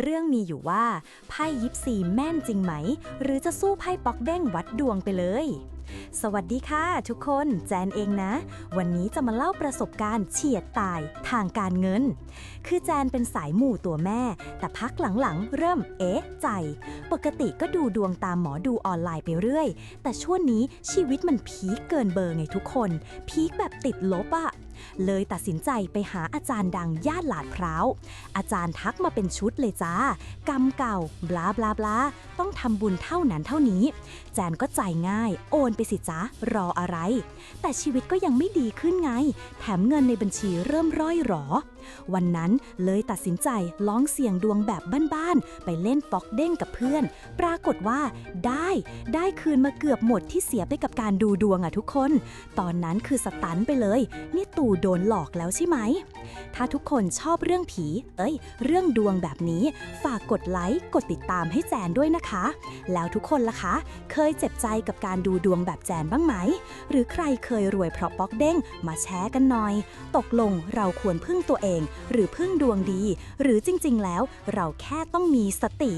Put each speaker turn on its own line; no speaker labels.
เรื่องมีอยู่ว่าไพ่ยิปซีแม่นจริงไหม หรือจะสู้ไพ่ป๊อกเด้งวัดดวงไปเลย สวัสดีค่ะ ทุกคนแจนเองนะ วันนี้จะมาเล่าประสบการณ์เฉียดตายทางการเงิน คือแจนเป็นสายหมู่ตัวแม่ แต่พักหลังๆ เริ่มเอ๊ะใจ ปกติก็ดูดวงตามหมอดูออนไลน์ไปเรื่อย แต่ช่วงนี้ชีวิตมันพีคเกินเบอร์ไงทุกคน พีคแบบติดลบอะเลยตัดสินใจไปหาอาจารย์ดังย่านหลาดพร้าว อาจารย์ทักมาเป็นชุดเลยจ้า กรรมเก่า บลาบลาบลาต้องทำบุญเท่านั้นเท่านี้ แจนก็ใจายง่าย โอนไปสิจ้ารออะไร แต่ชีวิตก็ยังไม่ดีขึ้นไง แถมเงินในบัญชีเริ่มร่อยหรอ วันนั้นเลยตัดสินใจลองเสี่ยงดวงแบบบ้านๆ ไปเล่นป๊อกเด้งกับเพื่อน ปรากฏว่า ได้ ได้คืนมาเกือบหมดที่เสียไปกับการดูดวงอะทุกคน ตอนนั้นคือสตันไปเลย นี่ตู่โดนหลอกแล้วใช่ไหม ถ้าทุกคนชอบเรื่องผี เอ้ย เรื่องดวงแบบนี้ ฝากกดไลค์ กดติดตามให้แจนด้วยนะคะ แล้วทุกคนล่ะคะ เคยเจ็บใจกับการดูดวงแบบแจนบ้างไหม หรือใครเคยรวยเพราะป๊อกเด้ง มาแชร์กันหน่อย ตกลงเราควรพึ่งตัวเอง หรือพึ่งดวงดี หรือจริง ๆ แล้วเราแค่ต้องมีสติ